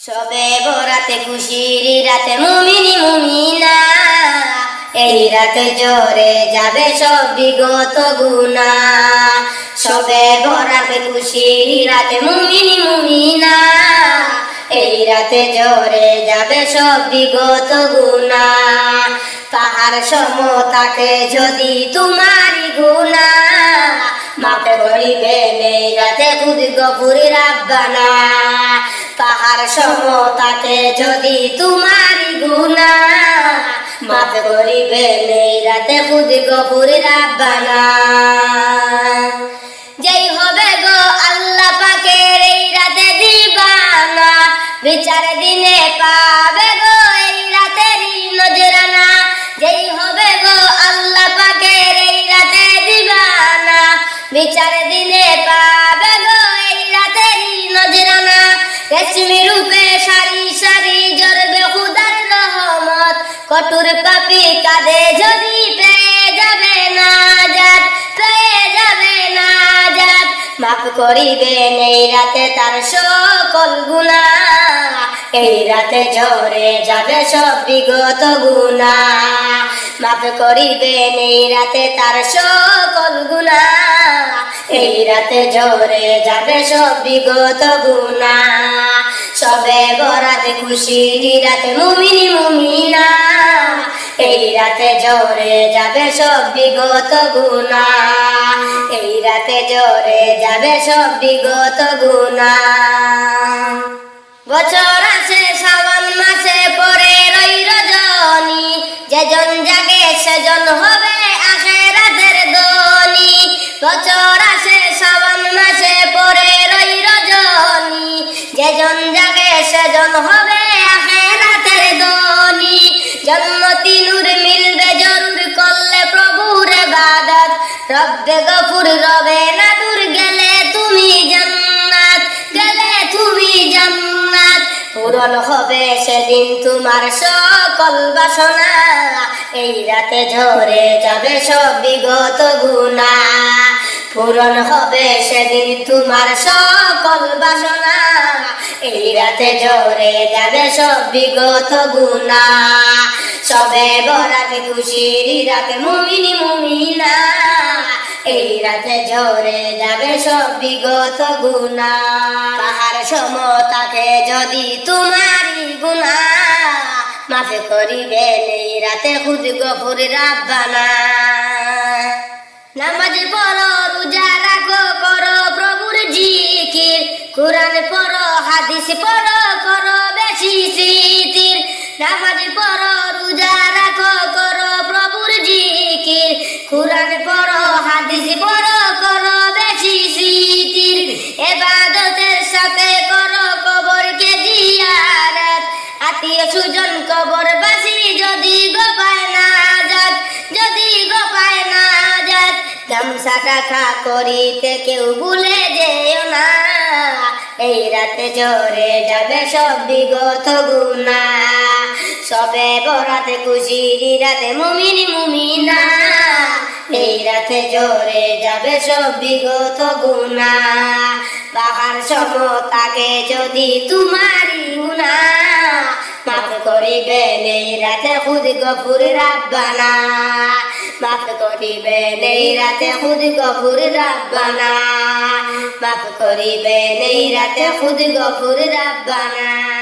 সবে বরাতে খুশির রাতে মুমিনি মুমিনা। এই রাতে জোরে যাবে সব বিগত গুণা। সবে বরাতে খুশির রাতে মুমিনি মুমিনা। এই রাতে জোরে যাবে সব বিগত গুণা। পাহাড় সমতাকে যদি তোমারই গুনা মাপে করিবে নেই রাতে খুদ গফুরি রাব্বানা। পাহাড় সমতাকে যদি তোমারই গুণা মাপে করিবে নেই রাতে খুদ গফুরি রাব্বানা। যেই হবে গো আল্লাহ পাকের এই রাতে দিবানা, বিচার দিনে পাবে গো এই রাতেরই নজরানা। যেই হবে গো আল্লাহ পাকের এই রাতে দিবানা, বিচার দিনে রহমত পাপি কাঁধে যদি পেয়ে যাবে না যাত পেয়ে যাবে না যাত মাফ করিবেন এই রাতে তার সকল গুণা এই রাতে ঝরে যাবে সব বিগত গুণা মাফ করিবেন এই রাতে তার সকল গুণা এই রাতে ঝরে যাবে সব বিগত গুণা সবে বরাতে খুশি, রাতে মুমিনি মুমিনা। এই রাতে জোরে যাবে সব বিগত গুণা। এই রাতে জোরে যাবে সব বিগত গুণা। বছর আছে শ্রাবণ মাসে পরে রই রজনী। যেজন জাগে সেজন হবে আখেরাতের দনি বছর রব্বে গফুর রবে না দূর গেলে তুমি জান্নাত, গেলে তুমি জান্নাত। পূরণ হবে সেদিন তোমার সকল বাসনা। এই রাতে ঝরে যাবে সব বিগত গুণা। পূরণ হবে সেদিন তোমার সকল বাসনা। এই রাতে ঝরে যাবে সব বিগত গুণা। সবে বরাতে খুশির রাতে মুমিনি মুমিনা। এই রাতে ঝরে যাবে সব বিগত গুণা। পাহাড় সমতাকে যদি তোমারই গুণা, মাফে করিবেন এই রাতে খুদ গফুর রাব্বানা। নামাজ পড়ো, রোজা রাখো, করো প্রভুর জিকির। কোরআন পড়ো, হাদিস পড়ো, করো বেশি স্মৃতির নামাজ পড়ো, রোজা রাখো, করো প্রভুর জিকির। কোরআন পড়ো, হাদিস পড়ো, করো বেশি স্মৃতির। এবাদতের সাথে করো কবরকে জিয়ারত। আত্মীয় সুজন কবর বাসি যদি গোপায় না যাত যদি গোপায় না যাত গামছা কাকা করিতে কেউ ভুলে যেও না। এই রাতে জোরে যাবে সব বিগত গুণা সবে বরাতে খুশির রাতে মুমিনি মুমিনা। এই রাতে জোরে যাবে সব বিগত গুণা। পাহাড় সমতাকে যদি তোমারই গুণা। মাফ করিবেন এই রাতে খুদ গফুর রাব্বানা। মাফ করিবেন এই রাতে খুদ গফুর রাব্বানা। মাফ করিবেন এই রাতে খুদ গফুর রাব্বানা।